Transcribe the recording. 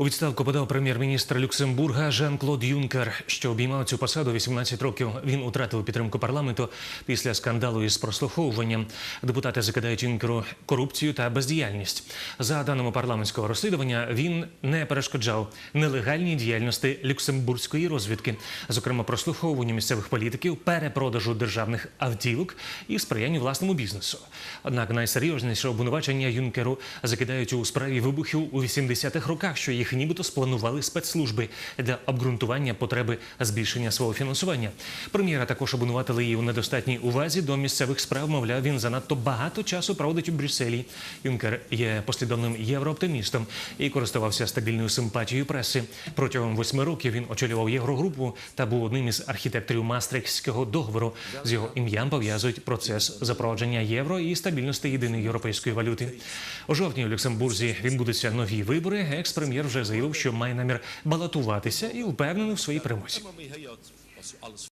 У відставку подав прем'єр-міністр Люксембурга Жан-Клод Юнкер, що обіймав цю посаду 18 років. Він утратив підтримку парламенту після скандалу із прослуховуванням. Депутати закидають Юнкеру корупцію та бездіяльність. За даними парламентського розслідування, він не перешкоджав нелегальній діяльності люксембурзької розвідки, зокрема прослуховуванню місцевих політиків, перепродажу державних автівок і сприянню власному бізнесу. Однак найсерйозніше обвинувачення Юнкеру закидають у справі вибухів у 80-х роках, що їх нібито спланували спецслужби для обґрунтування потреби збільшення свого фінансування. Прем'єра також обвинуватили її у недостатній увазі до місцевих справ. Мовляв, він занадто багато часу проводить у Брюсселі. Юнкер є послідовним єврооптимістом і користувався стабільною симпатією преси. Протягом восьми років він очолював єврогрупу та був одним із архітекторів Мастрихтського договору. З його ім'ям пов'язують процес запровадження євро і стабільності єдиної європейської валюти. У жовтні у Люксембурзі відбудуться нові вибори. Екс-прем'єр вже заявив, що має намір балотуватися і впевнений в своїй перемозі.